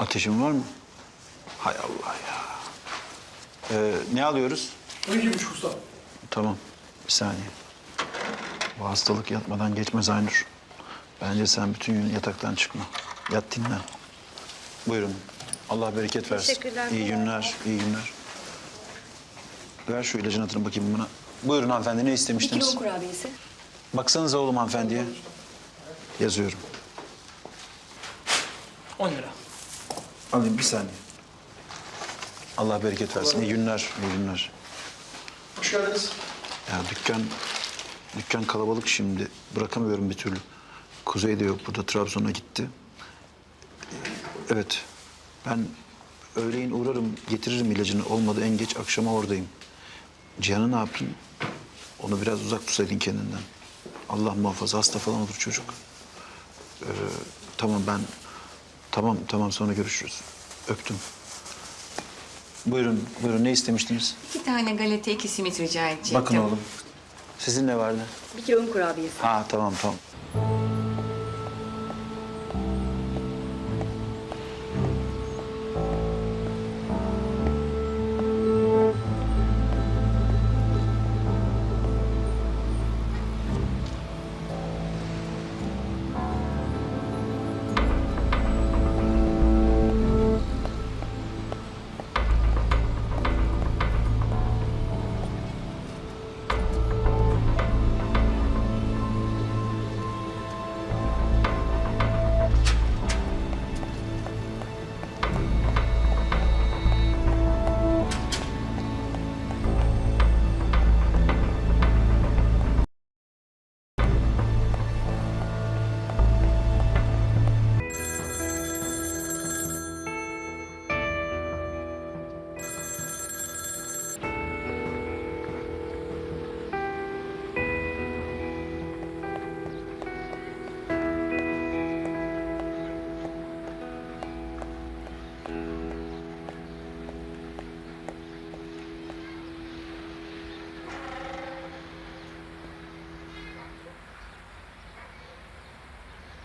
Ateşin var mı? Hay Allah ya. Ee, ne alıyoruz? 12,5 usta. Tamam. Bir saniye. Bu hastalık yatmadan geçmez Aynur. Bence sen bütün gün yataktan çıkma. Yat dinlen. Buyurun. Allah bereket versin. Teşekkürler. İyi günler, iyi günler. Ver şu ilacın adını bakayım buna. Buyurun hanımefendi ne Bir istemiştiniz? kilo kurabiyesi. Baksanıza oğlum hanımefendiye. Yazıyorum. 10 lira. Alayım bir saniye. Allah bereket versin. İyi günler, iyi günler. Hoş geldiniz. Ya dükkan, dükkan kalabalık şimdi. Bırakamıyorum bir türlü. Kuzey de yok burada, Trabzon'a gitti. Evet, ben öğleyin uğrarım, getiririm ilacını. Olmadı en geç akşama oradayım. Cihan'ı ne yaptın? Onu biraz uzak tutsaydın kendinden. Allah muhafaza, hasta falan olur çocuk. Ee, tamam ben, tamam tamam sonra görüşürüz. Öptüm. Buyurun, buyurun ne istemiştiniz? İki tane galeta, iki simit rica edecektim. Bakın oğlum. Sizin ne vardı? Bir kilo un kurabiyesi. Ha tamam tamam.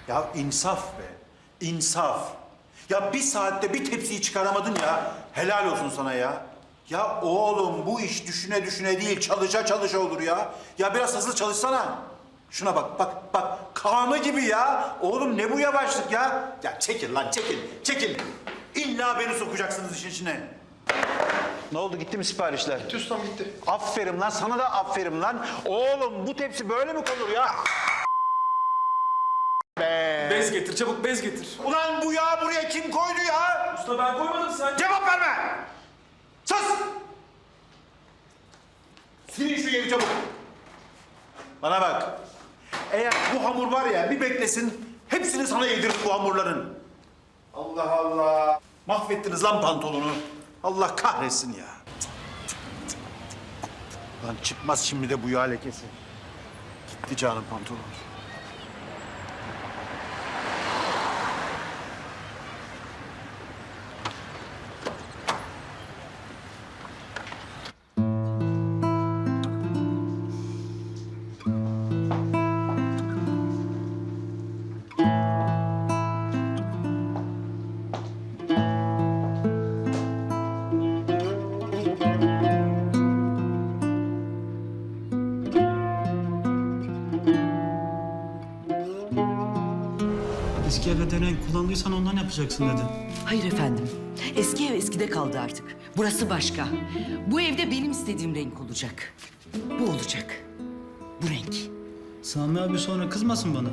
Ya insaf be. insaf. Ya bir saatte bir tepsiyi çıkaramadın ya. Helal olsun sana ya. Ya oğlum bu iş düşüne düşüne değil çalışa çalışa olur ya. Ya biraz hızlı çalışsana. Şuna bak bak bak kanı gibi ya. Oğlum ne bu yavaşlık ya. Ya çekil lan çekil çekil. İlla beni sokacaksınız işin içine. Ne oldu gitti mi siparişler? Gitti ustam gitti. Aferin lan sana da aferin lan. Oğlum bu tepsi böyle mi konur ya? Bez getir çabuk bez getir. Ulan bu yağı buraya kim koydu ya? Usta ben koymadım sen. Cevap verme! Sus! Silin şu yeri çabuk. Bana bak. Eğer bu hamur var ya bir beklesin hepsini sana yediririm bu hamurların. Allah Allah. Mahvettiniz lan pantolonu. Allah kahretsin ya. Lan çıkmaz şimdi de bu yağ lekesi. Gitti canım pantolon. Kullandıysan ondan yapacaksın dedi. Hayır efendim. Eski ev eskide kaldı artık. Burası başka. Bu evde benim istediğim renk olacak. Bu olacak. Bu renk. Sami abi sonra kızmasın bana.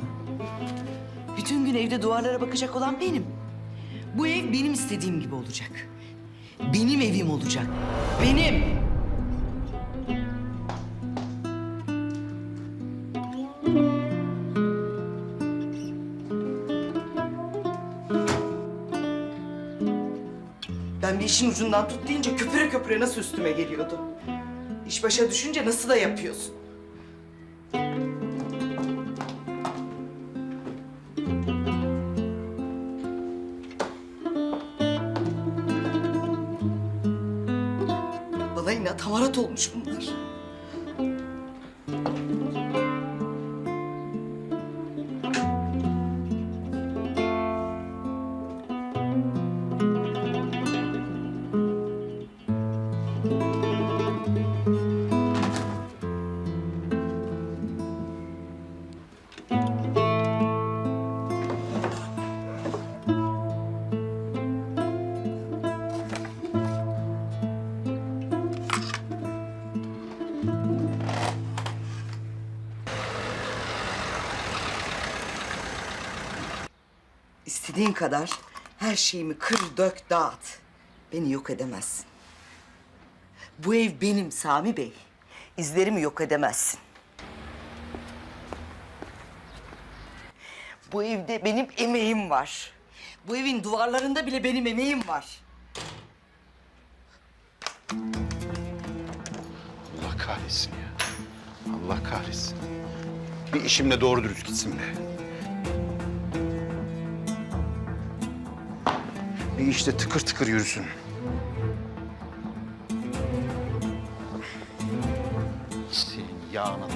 Bütün gün evde duvarlara bakacak olan benim. Bu ev benim istediğim gibi olacak. Benim evim olacak. Benim. İşin ucundan tut deyince köpüre köpüre nasıl üstüme geliyordu. İş başa düşünce nasıl da yapıyorsun. Bana inat hamarat olmuş bunlar. İstediğin kadar her şeyimi kır dök dağıt. Beni yok edemezsin. Bu ev benim Sami Bey. İzlerimi yok edemezsin. Bu evde benim emeğim var. Bu evin duvarlarında bile benim emeğim var. Allah kahretsin ya. Allah kahretsin. Bir işimle doğru dürüst gitsin be. Bir işte tıkır tıkır yürüsün. Senin yağına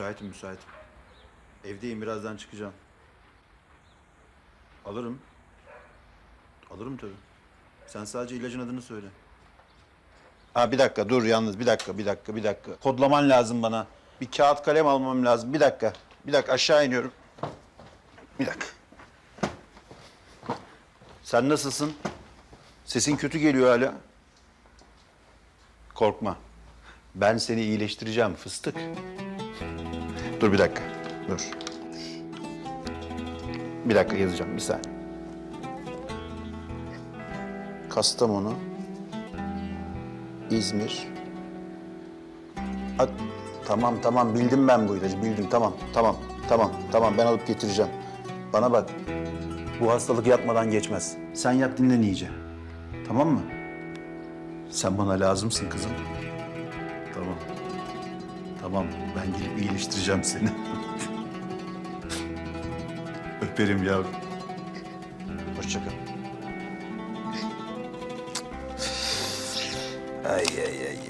Müsaitim, müsaitim. Evdeyim, birazdan çıkacağım. Alırım. Alırım tabii. Sen sadece ilacın adını söyle. Ha bir dakika dur yalnız bir dakika bir dakika bir dakika. Kodlaman lazım bana. Bir kağıt kalem almam lazım. Bir dakika. Bir dakika aşağı iniyorum. Bir dakika. Sen nasılsın? Sesin kötü geliyor hala. Korkma. Ben seni iyileştireceğim fıstık. Dur bir dakika. Dur. Bir dakika yazacağım bir saniye. Kastamonu. İzmir. Ha, tamam tamam bildim ben bu ilacı bildim tamam tamam tamam tamam ben alıp getireceğim. Bana bak bu hastalık yatmadan geçmez. Sen yat dinlen iyice. Tamam mı? Sen bana lazımsın kızım. Tamam. Ben gelip iyileştireceğim seni. Öperim yavrum. Hoşça kal. Ay ay ay